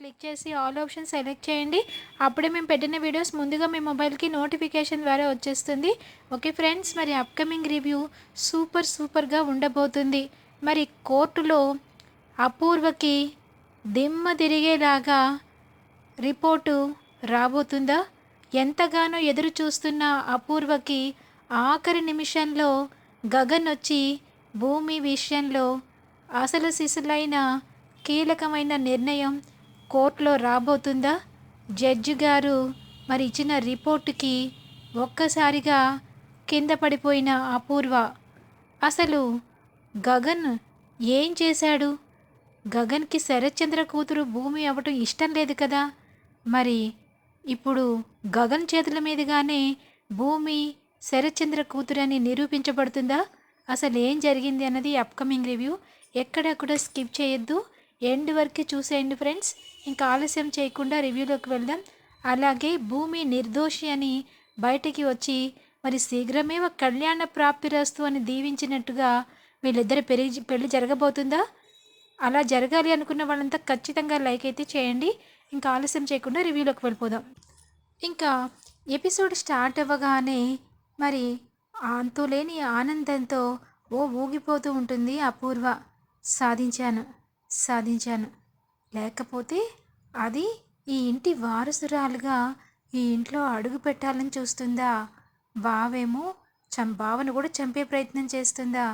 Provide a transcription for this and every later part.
Click చేసి all option select చేయండి. అప్పుడే మేము పెట్టిన వీడియోస్ ముందుగా మీ మొబైల్కి నోటిఫికేషన్ ద్వారా వచ్చేస్తుంది. ఓకే ఫ్రెండ్స్ మరి అప్కమింగ్ రివ్యూ సూపర్ సూపర్గా ఉండబోతుంది. మరి కోర్టులో అపూర్వకి దిమ్మ తిరిగేలాగా రిపోర్టు రాబోతుందా? ఎంతగానో ఎదురు చూస్తున్న అపూర్వకి ఆఖరి నిమిషంలో గగన్ వచ్చి భూమి విషయంలో అసలు సిసులైన కీలకమైన నిర్ణయం కోర్టులో రాబోతుందా? జడ్జి గారు మరి ఇచ్చిన రిపోర్టుకి ఒక్కసారిగా కింద పడిపోయిన అపూర్వ. అసలు గగన్ ఏం చేశాడు? గగన్కి శరత్చంద్ర కూతురు భూమి అవ్వటం ఇష్టం లేదు కదా? మరి ఇప్పుడు గగన్ చేతుల మీదుగానే భూమి శరత్చంద్ర కూతురు అని నిరూపించబడుతుందా? అసలు ఏం జరిగింది అన్నది అప్కమింగ్ రివ్యూ ఎక్కడెక్కడ స్కిప్ చేయొద్దు. ఎండ్ వరకు చూసేయండి ఫ్రెండ్స్. ఇంకా ఆలస్యం చేయకుండా రివ్యూలోకి వెళ్దాం. అలాగే భూమి నిర్దోషి అని బయటికి వచ్చి మరి శీఘ్రమే ఒక కళ్యాణ ప్రాప్తిరస్తు అని దీవించినట్టుగా వీళ్ళిద్దరు పెరిగి పెళ్ళి జరగబోతుందా? అలా జరగాలి అనుకున్న వాళ్ళంతా ఖచ్చితంగా లైక్ అయితే చేయండి. ఇంకా ఆలస్యం చేయకుండా రివ్యూలోకి వెళ్ళిపోదాం. ఇంకా ఎపిసోడ్ స్టార్ట్ అవ్వగానే మరి అంతులేని ఆనందంతో ఓ ఊగిపోతూ ఉంటుంది అపూర్వ. సాధించాను. సాధించాను. లేకపోతే అది ఈ ఇంటి వారసురాలుగా ఈ ఇంట్లో అడుగు పెట్టాలని చూస్తుందా? బావేమో చం బావను కూడా చంపే ప్రయత్నం చేస్తుందా?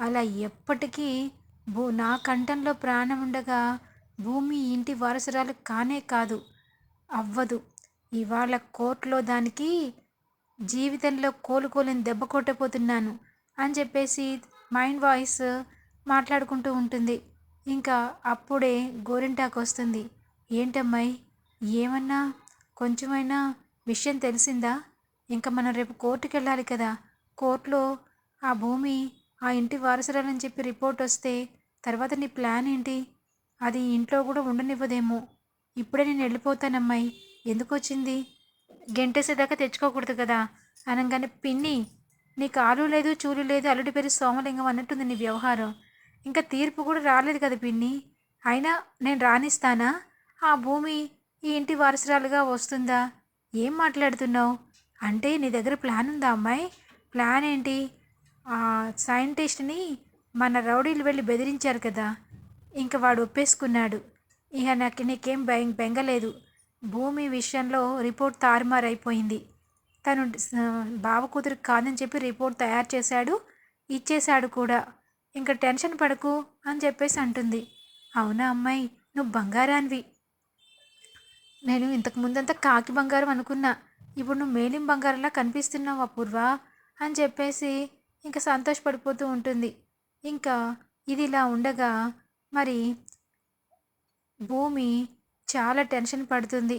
అలా ఎప్పటికీ భూ నా కంఠంలో ప్రాణం ఉండగా భూమి ఇంటి వారసురాలు కానే కాదు అవ్వదు. ఇవాళ కోర్టులో దానికి జీవితంలో కోలుకోలేని దెబ్బ కొట్టపోతున్నాను అని చెప్పేసి మైండ్ వాయిస్ మాట్లాడుకుంటూ ఉంటుంది. ఇంకా అప్పుడే గోరింటాకు వస్తుంది ఏంటమ్మాయి? ఏమన్నా? కొంచెమైనా విషయం తెలిసిందా? ఇంకా మనం రేపు కోర్టుకి వెళ్ళాలి కదా. కోర్టులో ఆ భూమి ఆ ఇంటి వారసురాలని చెప్పి రిపోర్ట్ వస్తే తర్వాత నీ ప్లాన్ ఏంటి? అది ఇంట్లో కూడా ఉండనివ్వదేమో. ఇప్పుడే నేను వెళ్ళిపోతానమ్మాయి. ఎందుకు వచ్చింది గెంటేసేదాకా తెచ్చుకోకూడదు కదా. అనగానే పిన్ని నీకు ఆలు లేదు చూలు లేదు అల్లుడి పేరు సోమలింగం అన్నట్టుంది నీ వ్యవహారం. ఇంకా తీర్పు కూడా రాలేదు కదా పిన్ని. అయినా నేను రానిస్తానా? ఆ భూమి ఈ ఇంటి వారసురాలుగా వస్తుందా? ఏం మాట్లాడుతున్నావు? అంటే నీ దగ్గర ప్లాన్ ఉందా అమ్మాయి? ప్లాన్ ఏంటి? ఆ సైంటిస్ట్ని మన రౌడీలు వెళ్ళి బెదిరించారు కదా. ఇంకా వాడు ఒప్పేసుకున్నాడు. ఇక నాకు నీకేం బెం బెంగలేదు. భూమి విషయంలో రిపోర్ట్ తారుమారైపోయింది తను బావ కూతురు కాదని చెప్పి రిపోర్ట్ తయారు చేశాడు ఇచ్చేశాడు కూడా. ఇంకా టెన్షన్ పడకు అని చెప్పేసి అంటుంది. అవునా అమ్మాయి నువ్వు బంగారానివి. నేను ఇంతకు ముందంతా కాకి బంగారం అనుకున్నా. ఇప్పుడు నువ్వు మేలిం బంగారంలా కనిపిస్తున్నావు అపూర్వ అని చెప్పేసి ఇంకా సంతోషపడిపోతూ ఉంటుంది. ఇంకా ఇది ఇలా ఉండగా మరి భూమి చాలా టెన్షన్ పడుతుంది.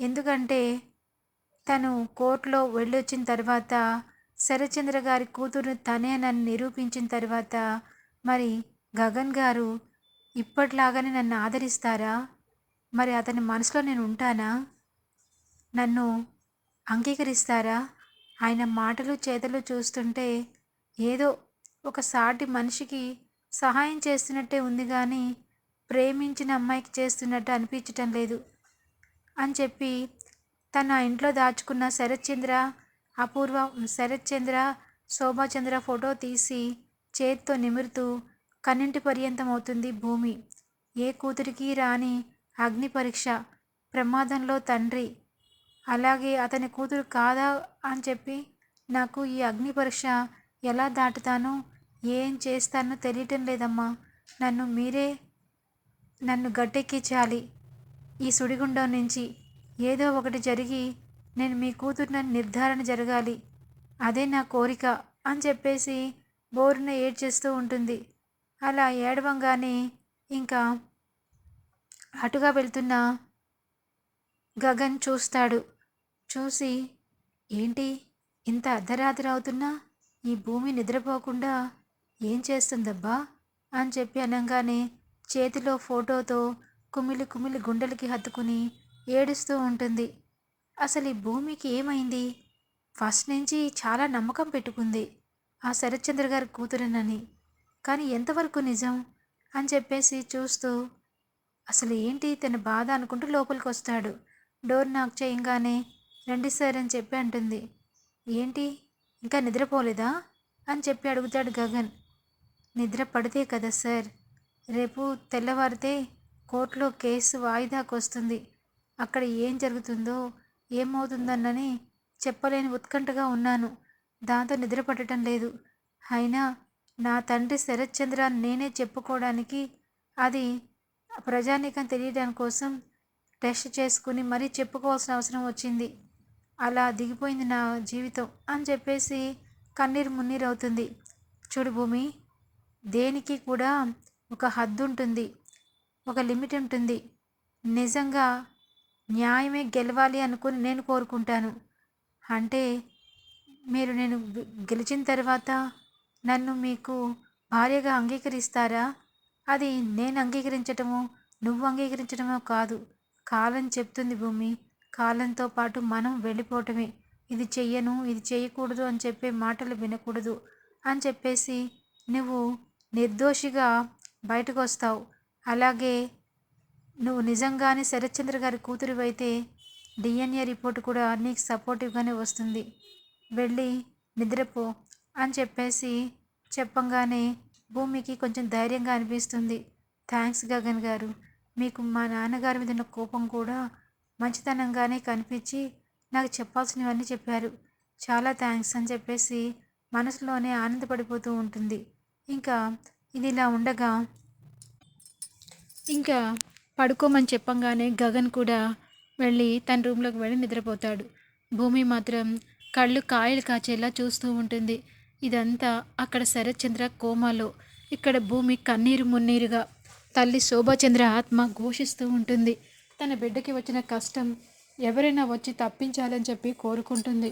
ఎందుకంటే తను కోర్టులో వెళ్ళొచ్చిన తర్వాత శరచంద్ర గారి కూతురు తనే నన్ను నిరూపించిన తర్వాత మరి గగన్ గారు ఇప్పటిలాగానే నన్ను ఆదరిస్తారా? మరి అతని మనసులో నేను ఉంటానా? నన్ను అంగీకరిస్తారా? ఆయన మాటలు చేతలు చూస్తుంటే ఏదో ఒక సాటి మనిషికి సహాయం చేస్తున్నట్టే ఉంది కానీ ప్రేమించిన అమ్మాయికి చేస్తున్నట్టు అనిపించటం లేదు. అని చెప్పి తను ఆ ఇంట్లో దాచుకున్న శరత్చంద్ర అపూర్వ శరత్చంద్ర శోభాచంద్ర ఫోటో తీసి చేత్తో నిమురుతూ కన్నింటి పర్యంతం అవుతుంది భూమి. ఏ కూతురికి రాని అగ్ని పరీక్ష ప్రమాదంలో తండ్రి. అలాగే అతని కూతురు కాదా అని చెప్పి నాకు ఈ అగ్ని పరీక్ష ఎలా దాటుతానో ఏం చేస్తానో తెలియటం లేదమ్మా. నన్ను మీరే నన్ను గట్టెక్కించాలి. ఈ సుడిగుండం నుంచి ఏదో ఒకటి జరిగి నేను మీ కూతురునని నిర్ధారణ జరగాలి. అదే నా కోరిక అని చెప్పేసి బోరున ఏడ్చేస్తూ ఉంటుంది. అలా ఏడవంగానే ఇంకా అటుగా వెళ్తున్న గగన్ చూస్తాడు. చూసి ఏంటి? ఇంత అర్ధరాత్రి అవుతున్నా? ఈ భూమి నిద్రపోకుండా ఏం చేస్తుందబ్బా? అని చెప్పి అనగానే చేతిలో ఫోటోతో కుమిలి కుమిలి గుండెలకి హత్తుకుని ఏడుస్తూ ఉంటుంది. అసలు ఈ భూమికి ఏమైంది? ఫస్ట్ నుంచి చాలా నమ్మకం పెట్టుకుంది ఆ శరత్చంద్ర గారి కూతురునని. కానీ ఎంతవరకు నిజం? అని చెప్పేసి చూస్తూ అసలు ఏంటి తన బాధ అనుకుంటూ లోపలికి వస్తాడు. డోర్ నాక్ చేయంగానే రండి సార్ అని చెప్పి అంటుంది. ఏంటి? ఇంకా నిద్రపోలేదా? అని చెప్పి అడుగుతాడు గగన్. నిద్ర పడితే కదా సార్. రేపు తెల్లవారితే కోర్టులో కేసు వాయిదాకు వస్తుంది. అక్కడ ఏం జరుగుతుందో ఏమవుతుందన్నని చెప్పలేని ఉత్కంఠగా ఉన్నాను. దాంతో నిద్రపట్టడం లేదు. అయినా నా తండ్రి శరత్చంద్ర నేనే చెప్పుకోవడానికి అది ప్రజానీకం తెలియడానికి కోసం టెస్ట్ చేసుకుని మరీ చెప్పుకోవాల్సిన అవసరం వచ్చింది. అలా దిగిపోయింది నా జీవితం అని చెప్పేసి కన్నీరు మున్నీరు అవుతుంది. చూడు భూమి దేనికి కూడా ఒక హద్దు ఉంటుంది ఒక లిమిట్ ఉంటుంది. నిజంగా న్యాయమే గెలవాలి అనుకుని నేను కోరుకుంటాను. అంటే మీరు నేను గెలిచిన తర్వాత నన్ను మీకు భార్యగా అంగీకరిస్తారా? అది నేను అంగీకరించటమో నువ్వు అంగీకరించడమో కాదు. కాలం చెప్తుంది భూమి. కాలంతో పాటు మనం వెళ్ళిపోవటమే. ఇది చెయ్యను ఇది చేయకూడదు అని చెప్పే మాటలు వినకూడదు అని చెప్పేసి నువ్వు నిర్దోషిగా బయటకు వస్తావు. అలాగే నువ్వు నిజంగానే శరత్చంద్ర గారి కూతురు అయితే డిఎన్ఏ రిపోర్ట్ కూడా నీకు సపోర్టివ్గానే వస్తుంది. వెళ్ళి నిద్రపో అని చెప్పేసి చెప్పంగానే భూమికి కొంచెం ధైర్యంగా అనిపిస్తుంది. థ్యాంక్స్ గగన్ గారు. మీకు మా నాన్నగారి మీద ఉన్న కోపం కూడా మంచితనంగానే కనిపించి నాకు చెప్పాల్సినవన్నీ చెప్పారు. చాలా థ్యాంక్స్ అని చెప్పేసి మనసులోనే ఆనందపడిపోతూ ఉంటుంది. ఇంకా ఇది ఇలా ఉండగా ఇంకా పడుకోమని చెప్పంగానే గగన్ కూడా వెళ్ళి తన రూమ్లోకి వెళ్ళి నిద్రపోతాడు. భూమి మాత్రం కళ్ళు కాయలు కాచేలా చూస్తూ ఉంటుంది. ఇదంతా అక్కడ శరత్చంద్ర కోమాలో. ఇక్కడ భూమి కన్నీరు మున్నీరుగా తల్లి శోభాచంద్ర ఆత్మ ఘోషిస్తూ ఉంటుంది. తన బిడ్డకి వచ్చిన కష్టం ఎవరైనా వచ్చి తప్పించాలని చెప్పి కోరుకుంటుంది.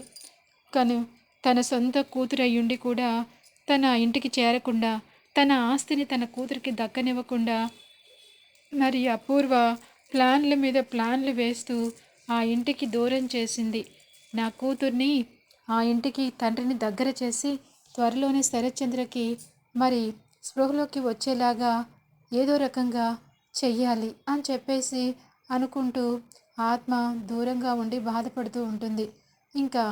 కానీ తన సొంత కూతురు అయ్యుండి కూడా తన ఇంటికి చేరకుండా తన ఆస్తిని తన కూతురికి దక్కనివ్వకుండా మరి అపూర్వ ప్లాన్ల మీద ప్లాన్లు వేస్తూ ఆ ఇంటికి దూరం చేసింది. నా కూతుర్ని ఆ ఇంటికి తండ్రిని దగ్గర చేసి త్వరలోనే శరత్చంద్రకి మరి స్పృహలోకి వచ్చేలాగా ఏదో రకంగా చెయ్యాలి అని చెప్పేసి అనుకుంటూ ఆత్మ దూరంగా ఉండి బాధపడుతూ ఉంటుంది. ఇంకా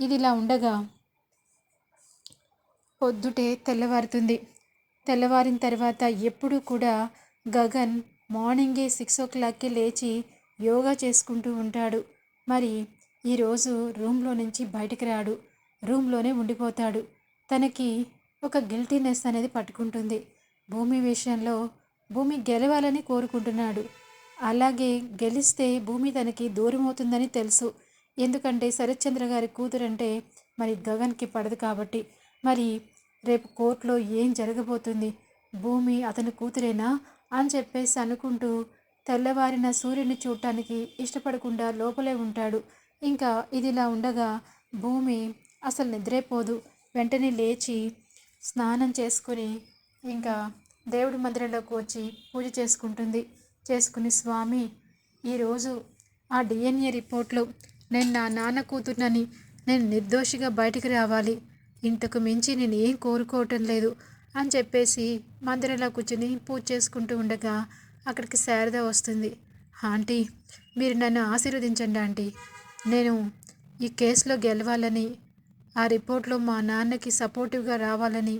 ఇది ఇలా ఉండగా పొద్దుటే తెల్లవారుతుంది. తెల్లవారిన తర్వాత ఎప్పుడూ కూడా గగన్ మార్నింగే సిక్స్ ఓ క్లాక్కి లేచి యోగా చేసుకుంటూ ఉంటాడు. మరి ఈరోజు రూమ్లో నుంచి బయటకు రాడు. రూమ్లోనే ఉండిపోతాడు. తనకి ఒక గిల్టీనెస్ అనేది పట్టుకుంటుంది. భూమి విషయంలో భూమి గెలవాలని కోరుకుంటున్నాడు. అలాగే గెలిస్తే భూమి తనకి దూరం అవుతుందని తెలుసు. ఎందుకంటే శరత్చంద్ర గారి కూతురంటే మరి గగన్కి పడదు కాబట్టి. మరి రేపు కోర్టులో ఏం జరగబోతుంది? భూమి అతని కూతురేనా? అని చెప్పేసి అనుకుంటూ తెల్లవారిన సూర్యుని చూడటానికి ఇష్టపడకుండా లోపలే ఉంటాడు. ఇంకా ఇదిలా ఉండగా భూమి అసలు నిద్రైపోదు. వెంటనే లేచి స్నానం చేసుకుని ఇంకా దేవుడి మందిరంలోకి వచ్చి పూజ చేసుకుంటుంది. చేసుకుని స్వామి ఈరోజు ఆ డిఎన్ఏ రిపోర్ట్లో నేను నా నాన్న కూతుర్నని నేను నిర్దోషిగా బయటికి రావాలి. ఇంతకు మించి నేను ఏం కోరుకోవటం లేదు. అని చెప్పేసి మందిరంలో కూర్చుని పూజ చేసుకుంటూ ఉండగా అక్కడికి శారద వస్తుంది. ఆంటీ మీరు నన్ను ఆశీర్వదించండి ఆంటీ. నేను ఈ కేసులో గెలవాలని ఆ రిపోర్ట్లో మా నాన్నకి సపోర్టివ్గా రావాలని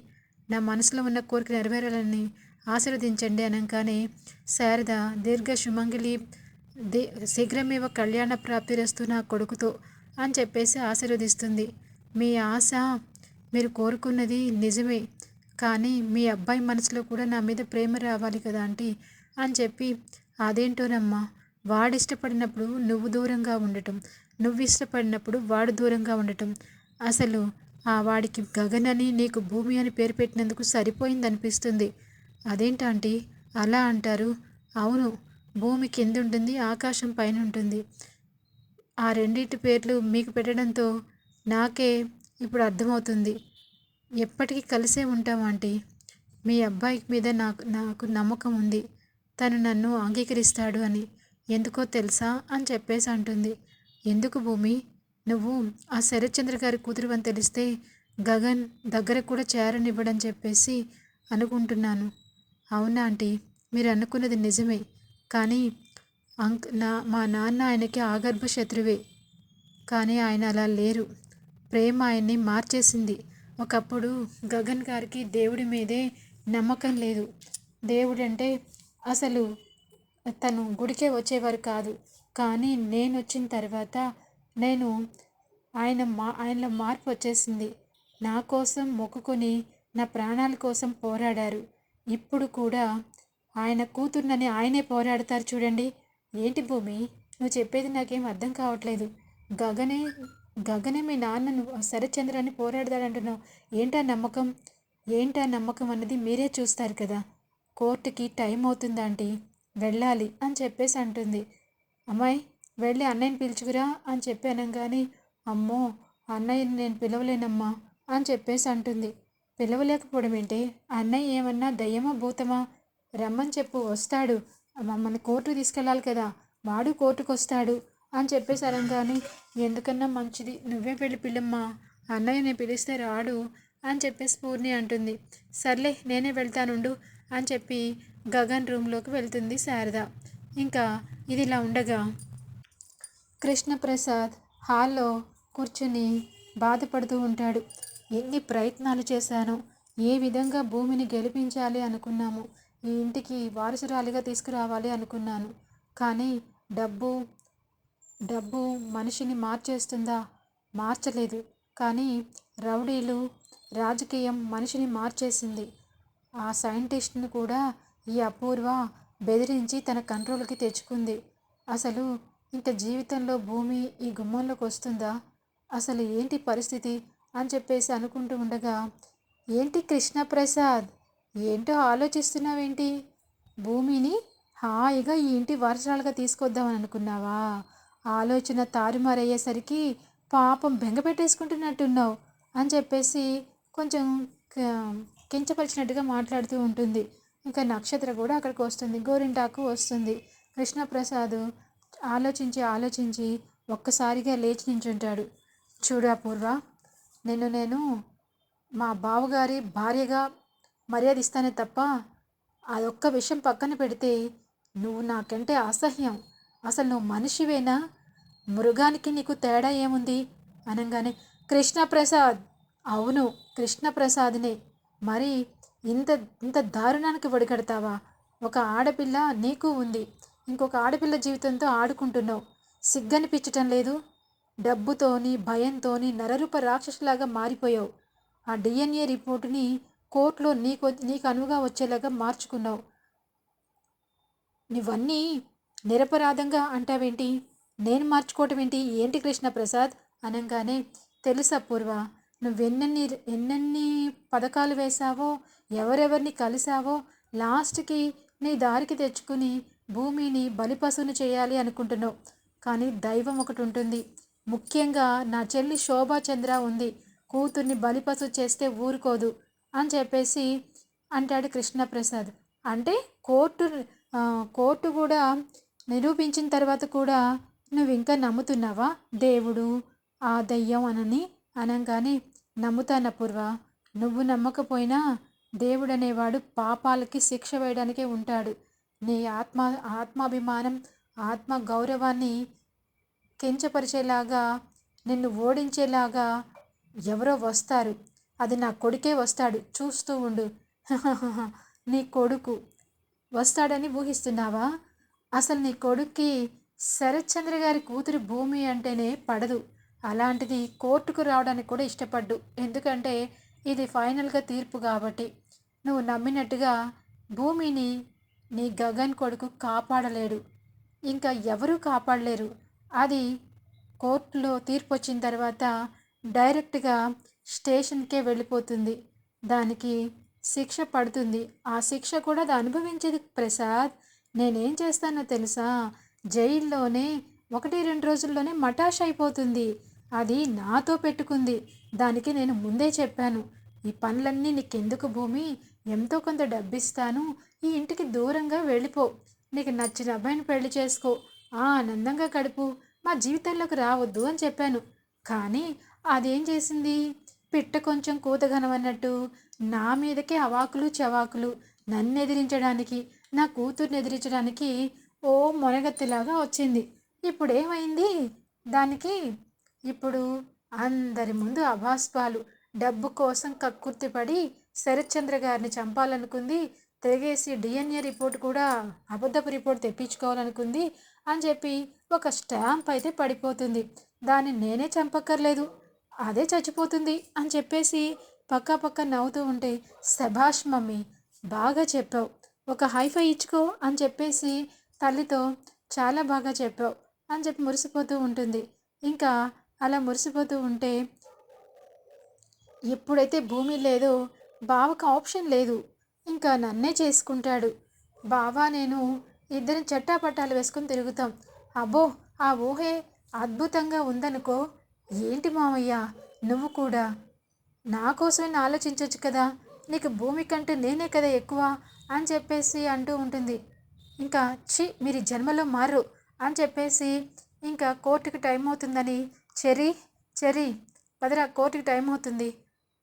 నా మనసులో ఉన్న కోరిక నెరవేరాలని ఆశీర్వదించండి అనగానే శారద దీర్ఘ సుమంగిలి ది శీఘ్రమేవ కళ్యాణ ప్రాప్తిరస్తు నా కొడుకుతో అని చెప్పేసి ఆశీర్వదిస్తుంది. మీ ఆశ మీరు కోరుకున్నది నిజమే. కానీ మీ అబ్బాయి మనసులో కూడా నా మీద ప్రేమ రావాలి కదా ఆంటీ అని చెప్పి అదేంటోనమ్మా వాడు ఇష్టపడినప్పుడు నువ్వు దూరంగా ఉండటం నువ్వు ఇష్టపడినప్పుడు వాడు దూరంగా ఉండటం. అసలు ఆ వాడికి గగన్ అని నీకు భూమి అని పేరు పెట్టినందుకు సరిపోయింది అనిపిస్తుంది. అదేంటంటే అలా అంటారు. అవును భూమి కింద ఉంటుంది ఆకాశం పైన ఉంటుంది. ఆ రెండింటి పేర్లు మీకు పెట్టడంతో నాకే ఇప్పుడు అర్థమవుతుంది. ఎప్పటికీ కలిసే ఉంటాం ఆంటీ. మీ అబ్బాయి మీద నాకు నాకు నమ్మకం ఉంది. తను నన్ను అంగీకరిస్తాడు అని ఎందుకో తెలుసా అని చెప్పేసి అంటుంది. ఎందుకు భూమి? నువ్వు ఆ శరత్చంద్ర గారి కూతురు అని తెలిస్తే గగన్ దగ్గర కూడా చేరనివ్వడని చెప్పేసి అనుకుంటున్నాను. అవునా ఆంటీ? మీరు అనుకున్నది నిజమే. కానీ అంక్ నా మా నాన్న ఆయనకి ఆగర్భ శత్రువే. కానీ ఆయన అలా లేరు. ప్రేమ ఆయన్ని మార్చేసింది. ఒకప్పుడు గగన్ గారికి దేవుడి మీదే నమ్మకం లేదు. దేవుడంటే అసలు తను గుడికే వచ్చేవారు కాదు. కానీ నేను వచ్చిన తర్వాత నేను ఆయన మా ఆయనలో మార్పు వచ్చేసింది. నా కోసం మొక్కుకొని నా ప్రాణాల కోసం పోరాడారు. ఇప్పుడు కూడా ఆయన కూతుర్నని ఆయనే పోరాడతారు చూడండి. ఏంటి భూమి? నువ్వు చెప్పేది నాకేం అర్థం కావట్లేదు. గగనే గగనే మీ నాన్నను శరత్చంద్ర అని పోరాడతాడంటున్నావు. ఏంటా నమ్మకం? ఏంటా నమ్మకం అన్నది మీరే చూస్తారు కదా. కోర్టుకి టైం అవుతుందంటే ఆంటీ. వెళ్ళాలి అని చెప్పేసి అంటుంది. అమ్మాయి వెళ్ళి అన్నయ్యని పిలుచుకురా అని చెప్పాను కానీ అమ్మో అన్నయ్యని నేను పిలవలేనమ్మా అని చెప్పేసి అంటుంది. పిలవలేకపోవడం ఏంటి? అన్నయ్య ఏమన్నా దయ్యమా భూతమా? రమ్మని చెప్పు వస్తాడు. మమ్మల్ని కోర్టు తీసుకెళ్ళాలి కదా. వాడు కోర్టుకు వస్తాడు అని చెప్పేసి కానీ ఎందుకన్నా మంచిది? నువ్వే వెళ్ళి పిల్లమ్మా. అన్నయ్యని పిలిస్తే రాడు అని చెప్పేసి పూర్ణి అంటుంది. సర్లే నేనే వెళ్తానుండు అని చెప్పి గగన్ రూమ్లోకి వెళ్తుంది శారద. ఇంకా ఇది ఇలా ఉండగా కృష్ణప్రసాద్ హాల్లో కూర్చుని బాధపడుతూ ఉంటాడు. ఎన్ని ప్రయత్నాలు చేశాను. ఏ విధంగా భూమిని గెలిపించాలి అనుకున్నాము. ఈ ఇంటికి వారసురాలిగా తీసుకురావాలి అనుకున్నాను. కానీ డబ్బు డబ్బు మనిషిని మార్చేస్తుందా? మార్చలేదు. కానీ రౌడీలు రాజకీయం మనిషిని మార్చేసింది. ఆ సైంటిస్ట్ను కూడా ఈ అపూర్వ బెదిరించి తన కంట్రోల్కి తెచ్చుకుంది. అసలు ఇంక జీవితంలో భూమి ఈ గుమ్మంలోకి వస్తుందా? అసలు ఏంటి పరిస్థితి? అని చెప్పేసి అనుకుంటూ ఉండగా ఏంటి కృష్ణప్రసాద్? ఏంటో ఆలోచిస్తున్నావేంటి? భూమిని హాయిగా ఈ ఇంటి వారసరాలుగా తీసుకొద్దామని అనుకున్నావా? ఆలోచన తారుమారయ్యేసరికి పాపం బెంగ పెట్టేసుకుంటున్నట్టున్నావు అని చెప్పేసి కొంచెం కించపరిచినట్టుగా మాట్లాడుతూ ఉంటుంది. ఇంకా నక్షత్ర కూడా అక్కడికి వస్తుంది. గోరింటాకు వస్తుంది. కృష్ణప్రసాద్ ఆలోచించి ఆలోచించి ఒక్కసారిగా లేచి నించుంటాడు. చూడు అపూర్వ నిన్ను నేను మా బావగారి భార్యగా మర్యాద ఇస్తానే తప్ప అదొక్క విషయం పక్కన పెడితే నువ్వు నాకంటే అసహ్యం. అసలు నువ్వు మనిషివేనా? మృగానికి నీకు తేడా ఏముంది? అనగానే కృష్ణప్రసాద్. అవును కృష్ణప్రసాద్నే. మరి ఇంత ఇంత దారుణానికి ఒడిగడతావా? ఒక ఆడపిల్ల నీకు ఉంది. ఇంకొక ఆడపిల్ల జీవితంతో ఆడుకుంటున్నావు. సిగ్గనిపించటం లేదు. డబ్బుతోని భయంతోని నరరూప రాక్షసులాగా మారిపోయావు. ఆ డిఎన్ఏ రిపోర్టుని కోర్టులో నీకు నీకు అనువుగా వచ్చేలాగా మార్చుకున్నావు. నువ్వన్నీ నిరపరాధంగా అంటావేంటి? నేను మార్చుకోవటం ఏంటి? ఏంటి కృష్ణ ప్రసాద్ అనగానే తెలుసా పూర్వ నువ్వెన్నెన్ని ఎన్నెన్ని పథకాలు వేశావో ఎవరెవరిని కలిసావో లాస్ట్కి నీ దారికి తెచ్చుకుని భూమిని బలిపశువుని చేయాలి అనుకుంటున్నావు. కానీ దైవం ఒకటి ఉంటుంది. ముఖ్యంగా నా చెల్లి శోభాచంద్ర ఉంది. కూతుర్ని బలిపశు చేస్తే ఊరుకోదు అని చెప్పేసి అంటాడు కృష్ణప్రసాద్. అంటే కోర్టు కోర్టు కూడా నిరూపించిన తర్వాత కూడా నువ్వు ఇంకా నమ్ముతున్నావా? దేవుడు ఆ దయ్యం అనని అనగానే నమ్ముతాన పూర్వ నువ్వు నమ్మకపోయినా దేవుడు అనేవాడు పాపాలకి శిక్ష వేయడానికే ఉంటాడు. నీ ఆత్మ ఆత్మాభిమానం ఆత్మ గౌరవాన్ని కించపరిచేలాగా నిన్ను ఓడించేలాగా ఎవరో వస్తారు. అది నా కొడుకే వస్తాడు. చూస్తూ ఉండు. నీ కొడుకు వస్తాడని ఊహిస్తున్నావా? అసలు నీ కొడుక్కి శరత్చంద్ర గారి కూతురు భూమి అంటేనే పడదు. అలాంటిది కోర్టుకు రావడానికి కూడా ఇష్టపడ్డు. ఎందుకంటే ఇది ఫైనల్గా తీర్పు కాబట్టి. నువ్వు నమ్మినట్టుగా భూమిని నీ గగన్ కొడుకు కాపాడలేడు. ఇంకా ఎవరూ కాపాడలేరు. అది కోర్టులో తీర్పు వచ్చిన తర్వాత డైరెక్ట్గా స్టేషన్కే వెళ్ళిపోతుంది. దానికి శిక్ష పడుతుంది. ఆ శిక్ష కూడా అది అనుభవించేది. ప్రసాద్ నేనేం చేస్తానో తెలుసా? జైల్లోనే ఒకటి రెండు రోజుల్లోనే మటాష్ అయిపోతుంది. అది నాతో పెట్టుకుంది. దానికి నేను ముందే చెప్పాను. ఈ పనులన్నీ నీకెందుకు భూమి? ఎంతో కొంత డబ్బిస్తాను. ఈ ఇంటికి దూరంగా వెళ్ళిపో. నీకు నచ్చిన అబ్బాయిని పెళ్ళి చేసుకో. ఆనందంగా గడుపు. మా జీవితంలోకి రావద్దు అని చెప్పాను. కానీ అదేం చేసింది? పిట్ట కొంచెం కూతగనమన్నట్టు నా మీదకే అవాకులు చవాకులు నన్ను ఎదిరించడానికి నా కూతుర్ని ఎదిరించడానికి ఓ మొనగత్తిలాగా వచ్చింది. ఇప్పుడు ఏమైంది? దానికి ఇప్పుడు అందరి ముందు అభాస్పాలు డబ్బు కోసం కక్కుర్తిపడి శరత్చంద్ర గారిని చంపాలనుకుంది. తిరిగేసి డిఎన్ఏ రిపోర్ట్ కూడా అబద్ధపు రిపోర్ట్ తెప్పించుకోవాలనుకుంది అని చెప్పి ఒక స్టాంప్ అయితే పడిపోతుంది. దాన్ని నేనే చంపక్కర్లేదు. అదే చచ్చిపోతుంది అని చెప్పేసి పక్క పక్క నవ్వుతూ ఉంటే శభాష్ మమ్మీ బాగా చెప్పావు. ఒక హైఫై ఇచ్చుకో అని చెప్పేసి తల్లితో చాలా బాగా చెప్పావు అని చెప్పి మురిసిపోతూ ఉంటుంది. ఇంకా అలా మురిసిపోతూ ఉంటే ఎప్పుడైతే భూమి లేదో బావకు ఆప్షన్ లేదు. ఇంకా నన్నే చేసుకుంటాడు. బావా నేను ఇద్దరం చట్టాపట్టాలు వేసుకుని తిరుగుతాం. అబ్బో ఆ ఊహే అద్భుతంగా ఉందనుకో ఏంటి మామయ్య నువ్వు కూడా? నా కోసమే ఆలోచించవచ్చు కదా. నీకు భూమి కంటే నేనే కదా ఎక్కువ అని చెప్పేసి అంటూ ఉంటుంది. ఇంకా చి మీరు జన్మలో మారు అని చెప్పేసి ఇంకా కోర్టుకి టైం అవుతుందని చెరి చెరి పదరా కోర్టుకి టైం అవుతుంది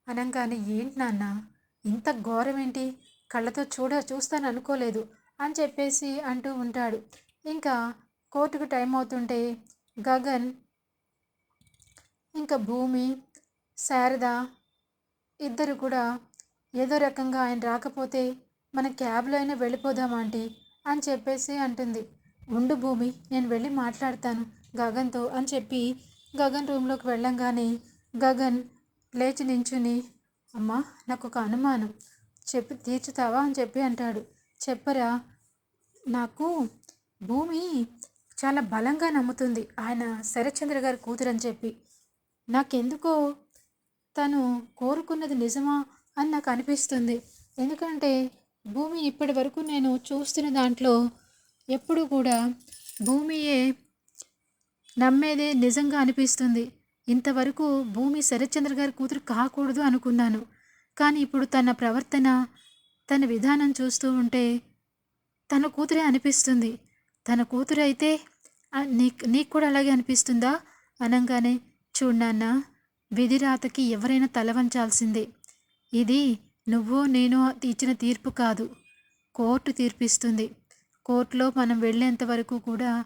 అనగానే ఏంటి నాన్న ఇంత ఘోరం ఏంటి కళ్ళతో చూడ చూస్తాను అనుకోలేదు అని చెప్పేసి అంటూ ఉంటాడు. ఇంకా కోర్టుకు టైం అవుతుంటే గగన్ ఇంకా భూమి శారద ఇద్దరు కూడా ఏదో రకంగా ఆయన రాకపోతే మన క్యాబ్లో అయినా వెళ్ళిపోదామంటే ఆంటీ? అని చెప్పేసి అంటుంది. ఉండు భూమి నేను వెళ్ళి మాట్లాడతాను గగన్తో అని చెప్పి గగన్ రూమ్లోకి వెళ్ళంగానే గగన్ లేచి నించుని అమ్మా నాకు ఒక అనుమానం. చెప్పి తీర్చుతావా? అని చెప్పి అంటాడు. చెప్పరా నాకు భూమి చాలా బలంగా నమ్ముతుంది. ఆయన శరత్చంద్ర గారి కూతురు అని చెప్పి. నాకెందుకో? తను కోరుకున్నది నిజమా? అని నాకు అనిపిస్తుంది. ఎందుకంటే భూమి ఇప్పటి వరకు నేను చూస్తున్న దాంట్లో ఎప్పుడు కూడా భూమియే నమ్మేదే నిజంగా అనిపిస్తుంది. ఇంతవరకు భూమి శరత్చంద్ర గారి కూతురు కాకూడదు అనుకున్నాను. కానీ ఇప్పుడు తన ప్రవర్తన తన విధానం చూస్తూ ఉంటే తన కూతురే అనిపిస్తుంది. తన కూతురు అయితే నీ నీకు కూడా అలాగే అనిపిస్తుందా? అనగానే చూడన్నా విధిరాతకి ఎవరైనా తలవంచాల్సిందే ఇది నువ్వు నేను ఇచ్చిన తీర్పు కాదు. కోర్టు తీర్పిస్తుంది. కోర్టులో మనం వెళ్ళేంత వరకు కూడా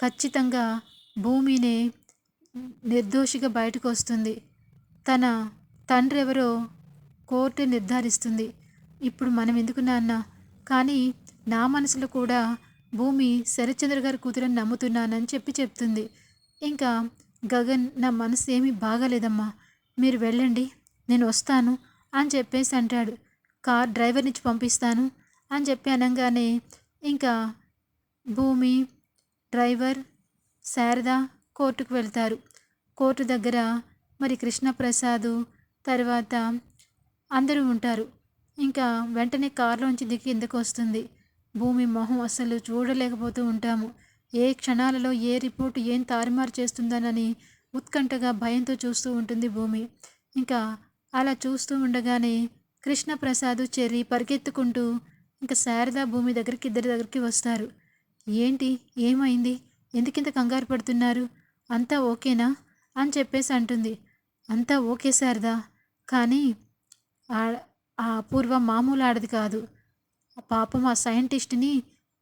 ఖచ్చితంగా భూమిని నిర్దోషిగా బయటకు వస్తుంది. తన తండ్రి ఎవరో కోర్టు నిర్ధారిస్తుంది. ఇప్పుడు మనం ఎందుకు నాన్న కానీ నా మనసులో కూడా భూమి శరత్చంద్ర గారి కూతురని నమ్ముతున్నానని చెప్పి చెప్తుంది. ఇంకా గగన్ నా మనసు ఏమీ బాగాలేదమ్మా. మీరు వెళ్ళండి. నేను వస్తాను. అని చెప్పేసి అంటాడు. కార్ డ్రైవర్ నుంచి పంపిస్తాను అని చెప్పి అనగానే ఇంకా భూమి డ్రైవర్ శారద కోర్టుకు వెళ్తారు. కోర్టు దగ్గర మరి కృష్ణప్రసాద్ తర్వాత అందరూ ఉంటారు. ఇంకా వెంటనే కారులోంచి దిగి కిందకు వస్తుంది? భూమి మొహం అసలు చూడలేకపోతూ ఉంటాము. ఏ క్షణాలలో ఏ రిపోర్టు ఏం తారుమారు చేస్తుందనని ఉత్కంఠగా భయంతో చూస్తూ ఉంటుంది భూమి. ఇంకా అలా చూస్తూ ఉండగానే కృష్ణప్రసాద్ చెర్రి పరిగెత్తుకుంటూ ఇంకా శారద భూమి దగ్గరికి ఇద్దరి దగ్గరికి వస్తారు. ఏంటి? ఏమైంది? ఎందుకింత కంగారు పడుతున్నారు? అంతా ఓకేనా? అని చెప్పేసి అంటుంది. అంతా ఓకే శారదా కానీ ఆ అపూర్వ మామూలు ఆడది కాదు పాపం ఆ సైంటిస్ట్ని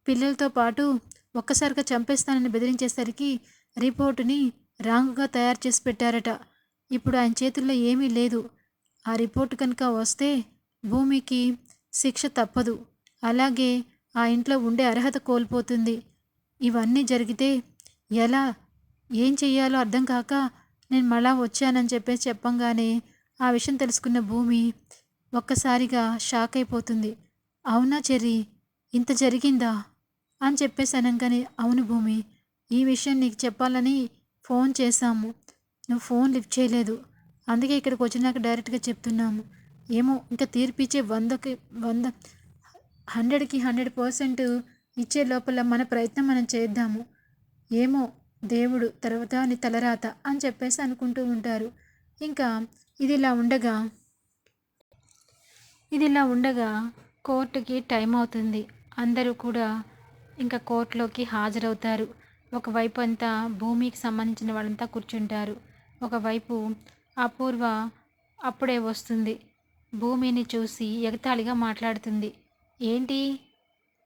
పిల్లలతో పాటు ఒక్కసారిగా చంపేస్తానని బెదిరించేసరికి రిపోర్టుని రాంగ్గా తయారు చేసి పెట్టారట. ఇప్పుడు ఆయన చేతుల్లో ఏమీ లేదు. ఆ రిపోర్ట్ కనుక వస్తే భూమికి శిక్ష తప్పదు. అలాగే ఆ ఇంట్లో ఉండే అర్హత కోల్పోతుంది. ఇవన్నీ జరిగితే ఎలా ఏం చెయ్యాలో అర్థం కాక నేను మళ్ళా వచ్చానని చెప్పేసి చెప్పంగానే ఆ విషయం తెలుసుకున్న భూమి ఒక్కసారిగా షాక్ అయిపోతుంది. అవునా చెర్రీ ఇంత జరిగిందా? అని చెప్పేసి అనగానే అవును భూమి ఈ విషయం నీకు చెప్పాలని ఫోన్ చేశాము. నువ్వు ఫోన్ లిఫ్ట్ చేయలేదు. అందుకే ఇక్కడికి వచ్చినాక డైరెక్ట్గా చెప్తున్నాము. ఏమో ఇంకా తీర్పిచ్చే వందకి వంద హండ్రెడ్కి హండ్రెడ్ పర్సెంట్ ఇచ్చే లోపల మన ప్రయత్నం మనం చేద్దాము. ఏమో దేవుడు తర్వాత నీ తలరాత అని చెప్పేసి అనుకుంటూ ఉంటారు. ఇంకా ఇది ఇలా ఉండగా ఇది ఇలా ఉండగా కోర్టుకి టైం అవుతుంది. అందరూ కూడా ఇంకా కోర్టులోకి హాజరవుతారు. ఒకవైపు అంతా భూమికి సంబంధించిన వాళ్ళంతా కూర్చుంటారు. ఒకవైపు అపూర్వ అప్పుడే వస్తుంది. భూమిని చూసి ఎగతాళిగా మాట్లాడుతుంది. ఏంటి?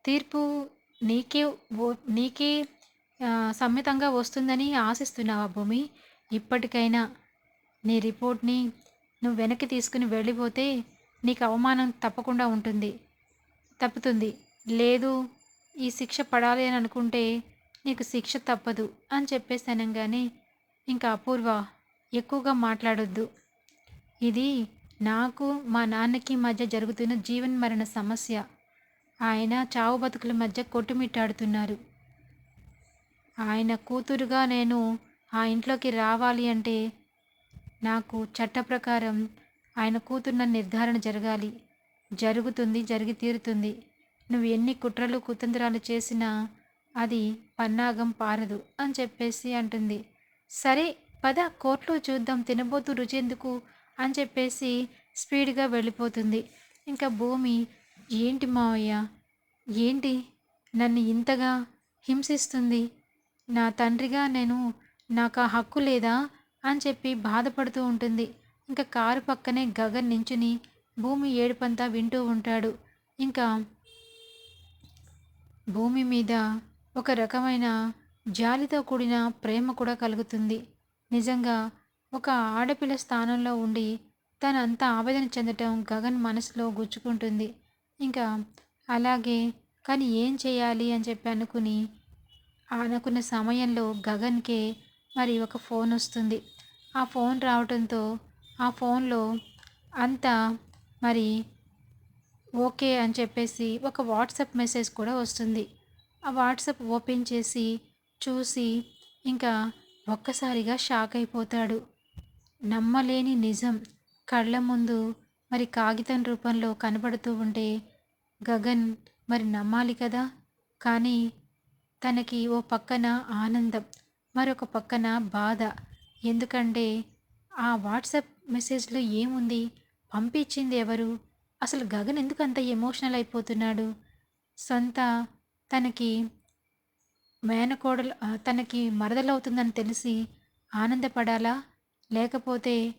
తీర్పు నీకే నీకే సమ్మితంగా వస్తుందని ఆశిస్తున్నావా భూమి? ఇప్పటికైనా నీ రిపోర్ట్ని నువ్వు వెనక్కి తీసుకుని వెళ్ళిపోతే నీకు అవమానం తప్పకుండా ఉంటుంది. తప్పుతుంది. లేదు ఈ శిక్ష పడాలి అని అనుకుంటే నీకు శిక్ష తప్పదు అని చెప్పేసి అనగానే ఇంకా అపూర్వ ఎక్కువగా మాట్లాడొద్దు. ఇది నాకు మా నాన్నకి మధ్య జరుగుతున్న జీవన్ మరణ సమస్య. ఆయన చావు బతుకుల మధ్య కొట్టుమిట్టాడుతున్నారు. ఆయన కూతురుగా నేను ఆ ఇంట్లోకి రావాలి అంటే నాకు చట్ట ప్రకారం ఆయన కూతురున్న నిర్ధారణ జరగాలి. జరుగుతుంది జరిగి తీరుతుంది. నువ్వు ఎన్ని కుట్రలు కుతంత్రాలు చేసినా అది పన్నాగం పారదు అని చెప్పేసి అంటుంది. సరే పద కోర్టులో చూద్దాం తినబోతు రుచెందుకు అని చెప్పేసి స్పీడ్గా వెళ్ళిపోతుంది. ఇంకా భూమి ఏంటి మావయ్య? ఏంటి? నన్ను ఇంతగా హింసిస్తుంది? నా తండ్రిగా నేను నాకు ఆ హక్కు లేదా? అని చెప్పి బాధపడుతూ ఉంటుంది. ఇంకా కారు పక్కనే గగన్ నించుని భూమి ఏడుపంతా వింటూ ఉంటాడు. ఇంకా భూమి మీద ఒక రకమైన జాలితో కూడిన ప్రేమ కూడా కలుగుతుంది. నిజంగా ఒక ఆడపిల్ల స్థానంలో ఉండి తను అంత ఆవేదన చెందటం గగన్ మనసులో గుచ్చుకుంటుంది. ఇంకా అలాగే కానీ ఏం చేయాలి అని చెప్పి అనుకుని అనుకున్న సమయంలో గగన్కే మరి ఒక ఫోన్ వస్తుంది. ఆ ఫోన్ రావడంతో ఆ ఫోన్లో అంతా మరి ఓకే అని చెప్పేసి ఒక వాట్సాప్ మెసేజ్ కూడా వస్తుంది. ఆ వాట్సాప్ ఓపెన్ చేసి చూసి ఇంకా ఒక్కసారిగా షాక్ అయిపోతాడు. నమ్మలేని నిజం. కళ్ళ ముందు మరి కాగితం రూపంలో కనబడుతూ ఉంటే గగన్ మరి నమ్మాలి కదా? కానీ తనకి ఓ పక్కన ఆనందం మరొక పక్కన బాధ. ఎందుకంటే ఆ వాట్సాప్ మెసేజ్లో ఏముంది? పంపించింది ఎవరు? అసలు గగన్ ఎందుకు అంత ఎమోషనల్ అయిపోతున్నాడు? సొంత తనకి మేనకోడలు తనకి మరదలవుతుందని తెలిసి ఆనందపడాలా? లేకపోతే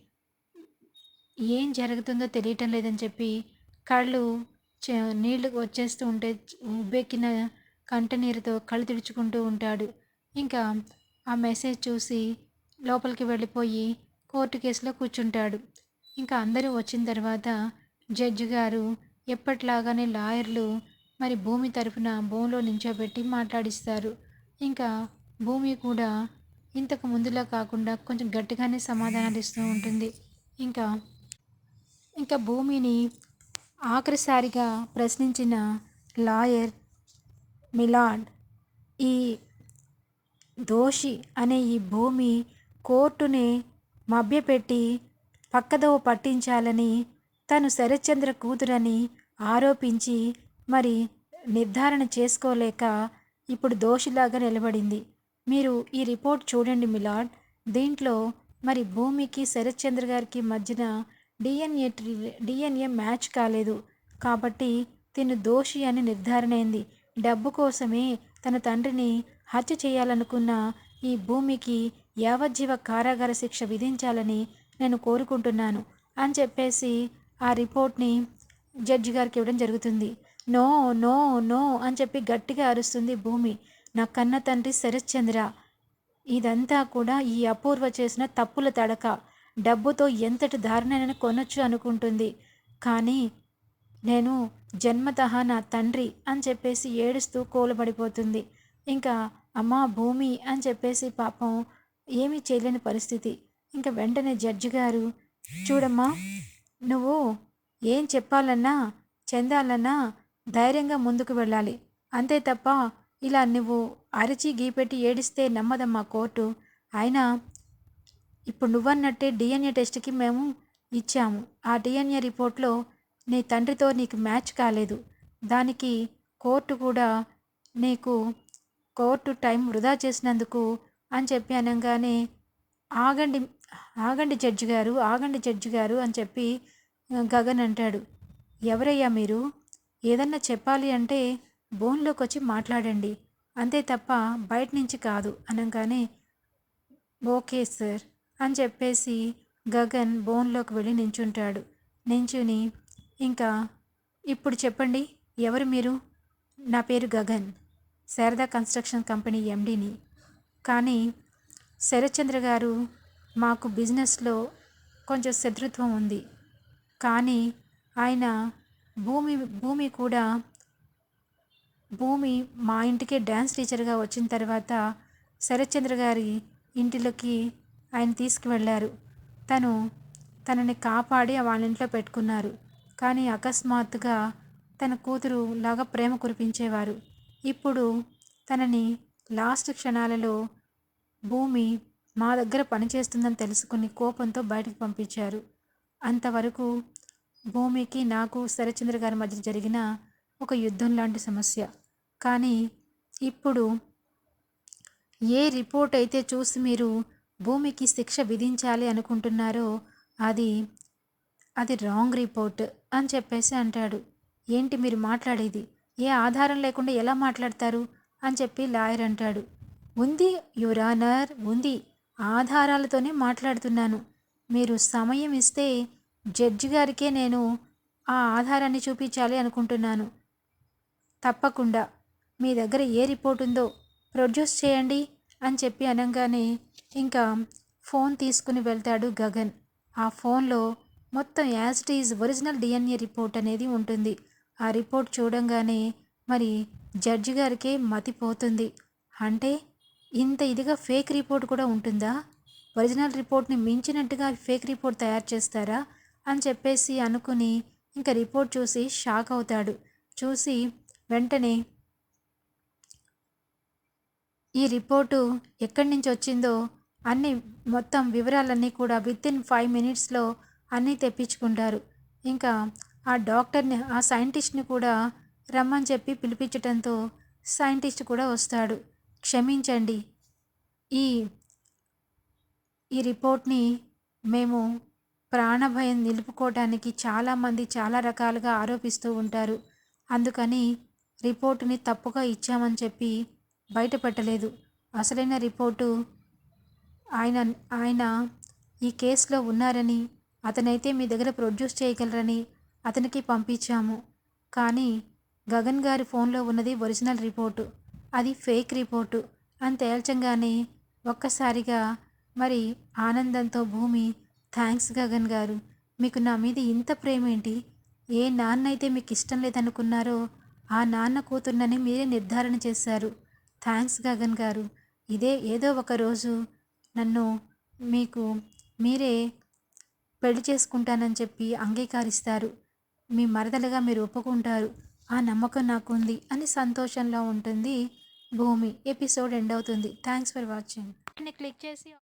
ఏం జరుగుతుందో తెలియటం లేదని చెప్పి కళ్ళు చ- నీళ్ళు వచ్చేస్తూ ఉంటే ఉబ్బెక్కిన కంటనీరుతో కళ్ళు తుడుచుకుంటూ ఉంటాడు. ఇంకా ఆ మెసేజ్ చూసి లోపలికి వెళ్ళిపోయి కోర్టు కేసులో కూర్చుంటాడు. ఇంకా అందరూ వచ్చిన తర్వాత జడ్జి గారు ఎప్పట్లాగానే లాయర్లు మరి భూమి తరఫున భూమిలో నించోబెట్టి మాట్లాడిస్తారు. ఇంకా భూమి కూడా ఇంతకు ముందులా కాకుండా కొంచెం గట్టిగానే సమాధానాలు ఇస్తూ ఉంటుంది. ఇంకా ఇంకా భూమిని ఆఖరిసారిగా ప్రశ్నించిన లాయర్ మిలాడ్ ఈ దోషి అనే ఈ భూమి కోర్టుని మభ్యపెట్టి పక్కదోవ పట్టించాలని తను శరత్చంద్ర కూతురని ఆరోపించి మరి నిర్ధారణ చేసుకోలేక ఇప్పుడు దోషిలాగా నిలబడింది. మీరు ఈ రిపోర్ట్ చూడండి మిలాడ్. దీంట్లో మరి భూమికి శరత్చంద్ర గారికి మధ్యన డిఎన్ఏ డిఎన్ఏ మ్యాచ్ కాలేదు. కాబట్టి తిను దోషి అని నిర్ధారణ అయింది. డబ్బు కోసమే తన తండ్రిని హత్య చేయాలనుకున్న ఈ భూమికి యావజ్జీవ కారాగార శిక్ష విధించాలని నేను కోరుకుంటున్నాను అని చెప్పేసి ఆ రిపోర్ట్ని జడ్జి గారికి ఇవ్వడం జరుగుతుంది. నో నో నో అని చెప్పి గట్టిగా అరుస్తుంది భూమి. నా కన్న తండ్రి శరశ్చంద్ర ఇదంతా కూడా ఈ అపూర్వ చేసిన తప్పుల తడక. డబ్బుతో ఎంతటి దారుణైన కొనొచ్చు అనుకుంటుంది. కానీ నేను జన్మతః నా తండ్రి అని చెప్పేసి ఏడుస్తూ కూలబడిపోతుంది. ఇంకా అమ్మా భూమి అని చెప్పేసి పాపం ఏమీ చేయలేని పరిస్థితి. ఇంకా వెంటనే జడ్జి గారు చూడమ్మా నువ్వు ఏం చెప్పాలన్నా చెందాలన్నా ధైర్యంగా ముందుకు వెళ్ళాలి. అంతే తప్ప ఇలా నువ్వు అరిచి గీపెట్టి ఏడిస్తే నమ్మదమ్మా కోర్టు. అయినా ఇప్పుడు నువ్వన్నట్టే డిఎన్ఏ టెస్ట్కి మేము ఇచ్చాము. ఆ డిఎన్ఏ రిపోర్ట్లో నీ తండ్రితో నీకు మ్యాచ్ కాలేదు. దానికి కోర్టు కూడా నీకు కోర్టు టైం వృధా చేసినందుకు అని చెప్పి అనగానే ఆగండి ఆగండి జడ్జి గారు ఆగండి జడ్జి గారు అని చెప్పి గగన్ అంటాడు. ఎవరయ్యా మీరు? ఏదన్నా చెప్పాలి అంటే బోన్లోకి వచ్చి మాట్లాడండి. అంతే తప్ప బయట నుంచి కాదు అనగానే ఓకే సార్ అని చెప్పేసి గగన్ బోన్లోకి వెళ్ళి నించుంటాడు. నించుని ఇంకా ఇప్పుడు చెప్పండి ఎవరు మీరు? నా పేరు గగన్ శారదా కన్స్ట్రక్షన్ కంపెనీ ఎండీని. కానీ శరత్చంద్ర గారు మాకు బిజినెస్లో కొంచెం శత్రుత్వం ఉంది. కానీ ఆయన భూమి భూమి కూడా భూమి మా ఇంటికి డ్యాన్స్ టీచర్గా వచ్చిన తర్వాత శరత్చంద్ర గారి ఇంటిలోకి ఆయన తీసుకువెళ్ళారు. తను తనని కాపాడి వాళ్ళ ఇంట్లో పెట్టుకున్నారు. కానీ అకస్మాత్తుగా తన కూతురు లాగా ప్రేమ కురిపించేవారు. ఇప్పుడు తనని లాస్ట్ క్షణాలలో భూమి మా దగ్గర పనిచేస్తుందని తెలుసుకుని కోపంతో బయటకు పంపించారు. అంతవరకు భూమికి నాకు శరచంద్ర గారి మధ్య జరిగిన ఒక యుద్ధం లాంటి సమస్య. కానీ ఇప్పుడు ఏ రిపోర్ట్ అయితే చూసి మీరు భూమికి శిక్ష విధించాలి అనుకుంటున్నారో అది అది రాంగ్ రిపోర్ట్ అని చెప్పేసి అంటాడు. ఏంటి మీరు మాట్లాడేది? ఏ ఆధారం లేకుండా ఎలా మాట్లాడతారు? అని చెప్పి లాయర్ అంటాడు. ఉంది యురానర్ ఉంది. ఆధారాలతోనే మాట్లాడుతున్నాను. మీరు సమయం ఇస్తే జడ్జి గారికే నేను ఆ ఆధారాన్ని చూపించాలి అనుకుంటున్నాను. తప్పకుండా. మీ దగ్గర ఏ రిపోర్ట్ ఉందో ప్రొడ్యూస్ చేయండి అని చెప్పి అనగానే ఇంకా ఫోన్ తీసుకుని వెళ్తాడు గగన్. ఆ ఫోన్లో మొత్తం as it is original DNA report అనేది ఉంటుంది. ఆ రిపోర్ట్ చూడంగానే మరి జడ్జి గారికే మతిపోతుంది. అంటే ఇంత ఇదిగా ఫేక్ రిపోర్ట్ కూడా ఉంటుందా? ఒరిజినల్ రిపోర్ట్ని మించినట్టుగా ఫేక్ రిపోర్ట్ తయారు చేస్తారా? అని చెప్పేసి అనుకుని ఇంకా రిపోర్ట్ చూసి షాక్ అవుతాడు. చూసి వెంటనే ఈ రిపోర్టు ఎక్కడి నుంచి వచ్చిందో అన్ని మొత్తం వివరాలన్నీ కూడా విత్ ఇన్ ఫైవ్ మినిట్స్లో అన్నీ తెప్పించుకుంటారు. ఇంకా ఆ డాక్టర్ని ఆ సైంటిస్ట్ని కూడా రమ్మని చెప్పి పిలిపించడంతో సైంటిస్ట్ కూడా వస్తాడు. క్షమించండి ఈ ఈ రిపోర్ట్ని మేము ప్రాణభయం నిలుపుకోవటానికి చాలామంది చాలా రకాలుగా ఆరోపిస్తూ ఉంటారు. అందుకని రిపోర్టుని తప్పుగా ఇచ్చామని చెప్పి బయటపెట్టలేదు. అసలైన రిపోర్టు ఆయన ఆయన ఈ కేసులో ఉన్నారని అతనైతే మీ దగ్గర ప్రొడ్యూస్ చేయగలరని అతనికి పంపించాము. కానీ గగన్ గారి ఫోన్లో ఉన్నది ఒరిజినల్ రిపోర్టు. అది ఫేక్ రిపోర్టు అని తేల్చంగానే ఒక్కసారిగా మరి ఆనందంతో భూమి థ్యాంక్స్ గగన్ గారు. మీకు నా మీద ఇంత ప్రేమ ఏంటి ఏ నాన్న అయితే మీకు ఇష్టం లేదనుకున్నారో ఆ నాన్న కూతుర్నని మీరే నిర్ధారణ చేశారు. థ్యాంక్స్ గగన్ గారు. ఇదే ఏదో ఒక రోజు నన్ను మీకు మీరే పెళ్ళి చేసుకుంటానని చెప్పి అంగీకరిస్తారు. మీ మరదలుగా మీరు ఒప్పుకుంటారు. ఆ నమ్మకం నాకు ఉంది అని సంతోషంలో ఉంటుంది భూమి. ఎపిసోడ్ ఎండ్ అవుతుంది. Thanks for watching. క్లిక్ చేసి